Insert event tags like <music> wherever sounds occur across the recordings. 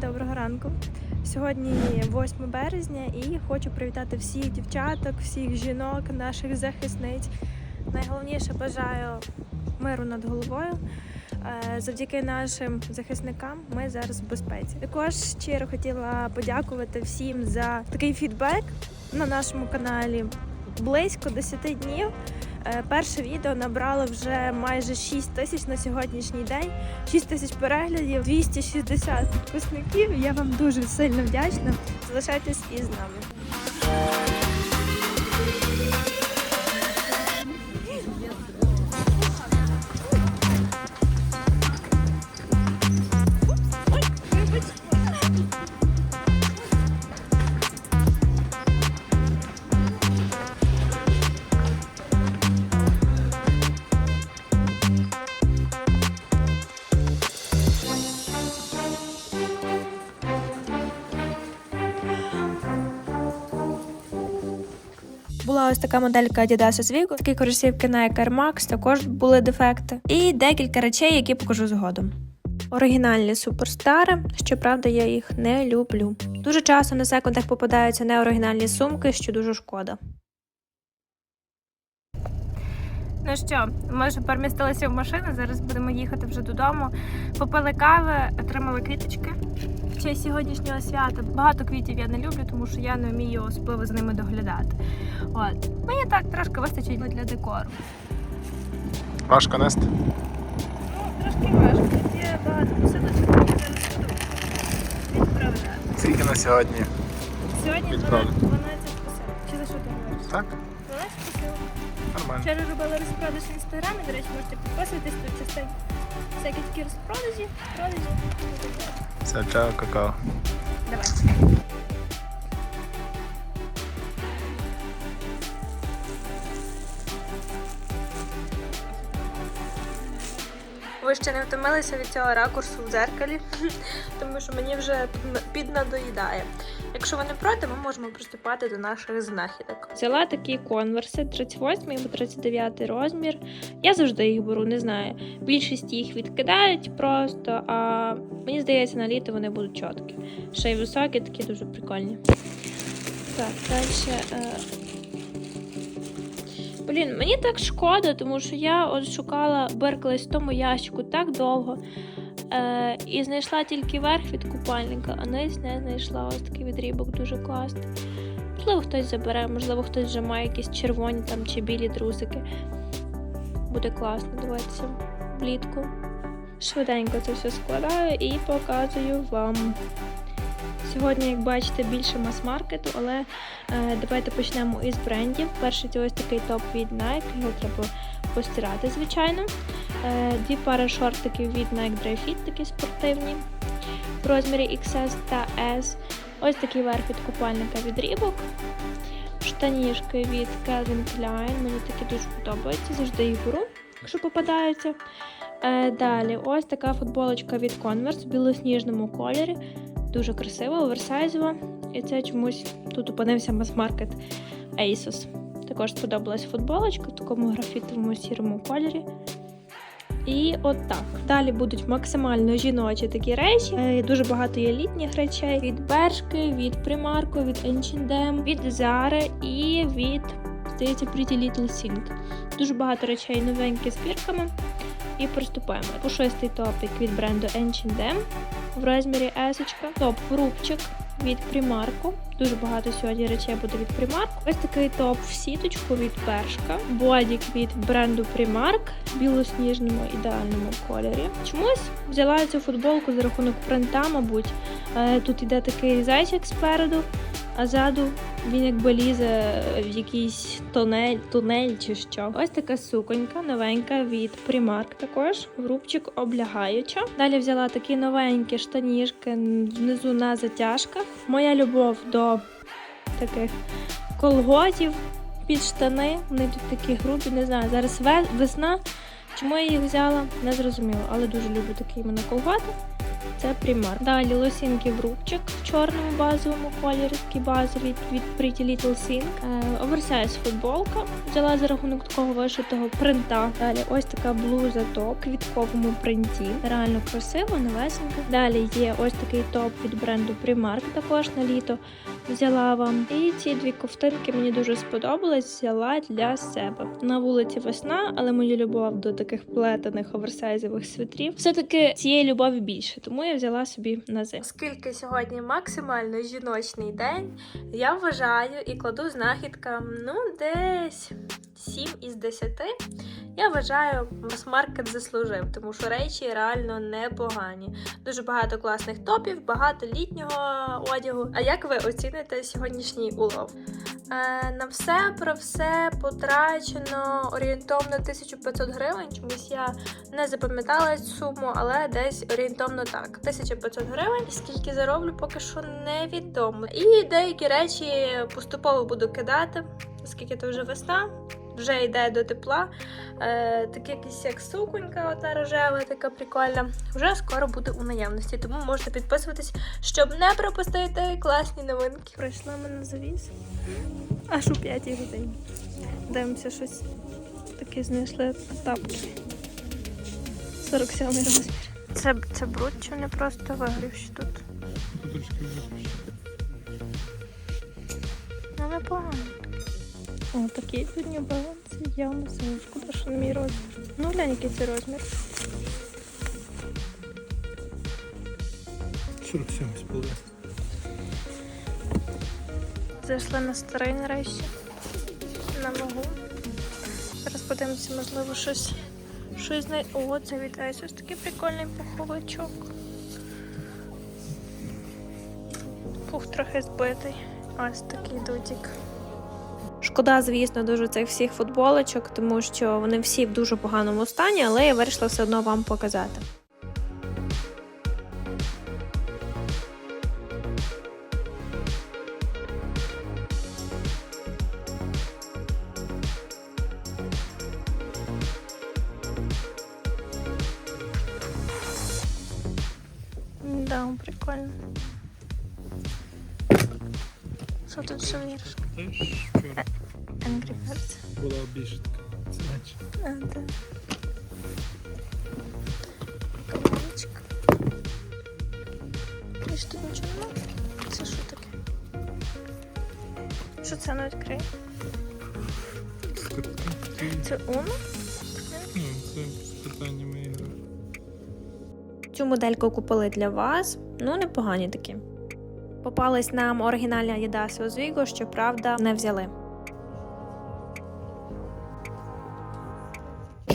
Доброго ранку. Сьогодні 8 березня і хочу привітати всіх дівчаток, всіх жінок, наших захисниць. Найголовніше бажаю миру над головою. Е, Завдяки нашим захисникам ми зараз в безпеці. Також щиро хотіла подякувати всім за такий фідбек на нашому каналі. Близько 10 днів. Е, Перше відео набрало вже майже 6 тисяч на сьогоднішній день. 6 тисяч переглядів, 260 підписників. Я вам дуже сильно вдячна. Залишайтесь із нами. Ось така моделька Adidas віку, такі кросівки Nike Air Max, також були дефекти. І декілька речей, які покажу згодом. Оригінальні суперстари, щоправда, я їх не люблю. Дуже часто на секундах попадаються неоригінальні сумки, що дуже шкода. Ну що, ми вже перемістилися в машину. Зараз будемо їхати вже додому. Попили кави, отримали квіточки. В честь сьогоднішнього свята багато квітів я не люблю, тому що я не вмію особливо за ними доглядати. От мені так трошки вистачить для декору. Важко нести. Ну трошки важко. Тут є багато посилочок, які зараз буду відправляти. Скільки на сьогодні? Сьогодні 12 Відправлю. посилок. Чи за що ти говориш? Так? 12 посилок. Нормально. Вчора робила розпродаж в інстаграмі, до речі, можете підписуватись, тут частенько всякі такі розпродажі, продажі. Все, чао, какао. Давай. Ви ще не втомилися від цього ракурсу в дзеркалі, <laughs> тому що мені вже підна- піднадоїдає. Якщо ви не проти, ми можемо приступати до наших знахідок. Взяла такі конверси 38 або 39 розмір. Я завжди їх беру, не знаю. Більшість їх відкидають просто, а мені здається, на літо вони будуть чіткі. Ще й високі, такі дуже прикольні. Так, далі. Е... Блін, мені так шкода, тому що я от шукала Берклейс в тому ящику так довго. Е, і знайшла тільки верх від купальника, а низ не знайшла ось такий відрібок дуже класний. Можливо, хтось забере, можливо, хтось вже має якісь червоні там чи білі трусики. Буде класно дивитися влітку. Швиденько це все складаю і показую вам. Сьогодні, як бачите, більше мас-маркету, але е, давайте почнемо із брендів. Перший це ось такий топ від Nike, його треба постирати, звичайно. Е, дві пари шортиків від Nike Dry Fit, такі спортивні, в розмірі XS та S. Ось такий верх від купальника від Reebok. Штанішки від Calvin Klein. Мені такі дуже подобаються, завжди їх беру, якщо попадаються. Е, далі, ось така футболочка від Converse в білосніжному кольорі. Дуже красива, оверсайзова. І це чомусь тут опинився мас-маркет ASOS. Також сподобалась футболочка в такому графітовому сірому кольорі. І от так. Далі будуть максимально жіночі такі речі. Е, Дуже багато є літніх речей від Бершки, від Primark, від H&M, від Zara і від, здається, Pretty Little Thing. Дуже багато речей новенькі з бірками. І приступаємо. Пушистий топік від бренду H&M в розмірі S. Топ рубчик від примарку. Дуже багато сьогодні речей буде від примарку. Ось такий топ в сіточку від Першка. Бодік від бренду Primark в білосніжному ідеальному кольорі. Чомусь взяла цю футболку за рахунок принта, мабуть. Е, Тут іде такий зайчик спереду, а ззаду він якби лізе в якийсь тунель, тунель чи що. Ось така суконька новенька від Primark також. Рубчик облягаюча. Далі взяла такі новенькі штаніжки внизу на затяжках. Моя любов до таких колготів під штани. Вони тут такі грубі, не знаю. Зараз весна. Чому я їх взяла, не зрозуміло, але дуже люблю такі іменно колготи. Це Primark. Далі лосінки в рубчик в чорному базовому кольорі, такий базовий від Pretty Little Thing. Е, Оверсайз футболка. Взяла за рахунок такого вишитого принта. Далі ось така блуза топ в квітковому принті. Реально красиво, новесенько. Далі є ось такий топ від бренду Primark, також на літо взяла вам. І ці дві ковтинки мені дуже сподобались. Взяла для себе. На вулиці весна, але моя любов до таких плетених оверсайзових свитрів. Все-таки цієї любові більше, тому я взяла собі на зиму. Оскільки сьогодні максимально жіночний день, я вважаю і кладу знахідкам ну десь 7 із 10. Я вважаю, мас-маркет заслужив, тому що речі реально непогані. Дуже багато класних топів, багато літнього одягу. А як ви оціните сьогоднішній улов? Е, на все про все потрачено орієнтовно 1500 гривень. Чомусь я не запам'ятала цю суму, але десь орієнтовно так. 1500 гривень. Скільки зароблю, поки що невідомо. І деякі речі поступово буду кидати, оскільки це вже весна. Вже йде до тепла. Е, таке якась як суконька, ота рожева, така прикольна. Вже скоро буде у наявності, тому можете підписуватись, щоб не пропустити класні новинки. Прийшла ми на завіс. Аж у п'ятій годині. Дивимося щось таке знайшли тапки. 47 розмір. Це, це бруд чи не просто вигрівші тут? Ну, непогано. О, такі тут New Balance явно саме. Шкода, що не мій розмір. Ну, глянь, який це розмір. 47 з половиною. Зайшли на старий нарешті. На вагу. Зараз подивимося, можливо, щось. Щось знай... О, це вітається. Ось такий прикольний пуховичок. Пух трохи збитий. Ось такий дудік. Шкода, звісно, дуже цих всіх футболочок, тому що вони всі в дуже поганому стані, але я вирішила все одно вам показати. Да, прикольно. Що тут ще вірш? Теж вчора Angry Birds. була більше така. Це менше. А, да. Кавичка. Більш тут нічого немає. Це що таке? Що це не відкриє? Це Uno? Ну, це з питаннями ігри. Цю модельку купили для вас. Ну, непогані такі. Попались нам оригінальні Adidas Oswego, щоправда, не взяли.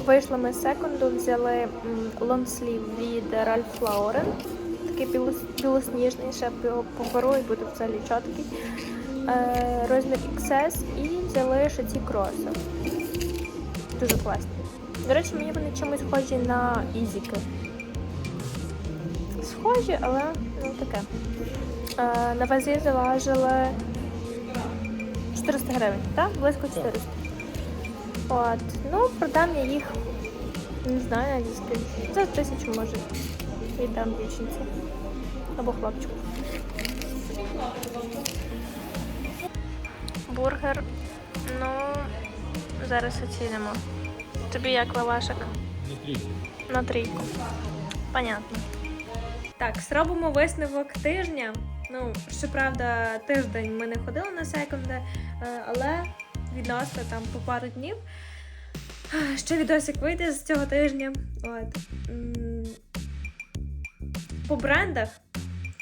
Вийшли ми з секунду, взяли лонслів від Ralph Lauren. Такий білос- білосніжний, ще по по і буде взагалі чіткий. Е, розмір XS і взяли ще ці кроси. Дуже класні. До речі, мені вони чимось схожі на ізіки. Схожі, але ну таке. Е, на вазі заважили 400 гривень, так? Близько 400. От. Ну, продам я їх, не знаю, скільки. За тисячу може. Віддам дівчинці. Або хлопчику. Бургер. Ну, зараз оцінимо. Тобі як лавашик? На трійку. На трійку. Понятно. Так, зробимо висновок тижня. Ну, щоправда, тиждень ми не ходили на секунди, але відносно там по пару днів. <sighs> Ще відосик вийде з цього тижня. От. По брендах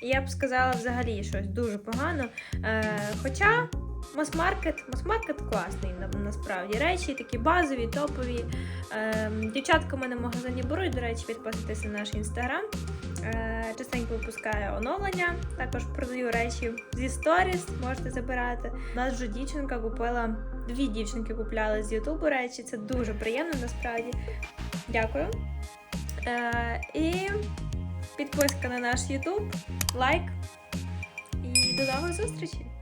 я б сказала взагалі щось дуже погано. Е, хоча мас-маркет, мас-маркет класний на- насправді. Речі такі базові, топові. Е, дівчатка в мене в магазині беруть, до речі, підписуйтесь на наш інстаграм. Е, частенько випускаю оновлення. Також продаю речі зі сторіс, можете забирати. У нас вже дівчинка купила, дві дівчинки купляли з Ютубу речі. Це дуже приємно насправді. Дякую. Е, і підписка на наш Ютуб, лайк. І до нових зустрічей!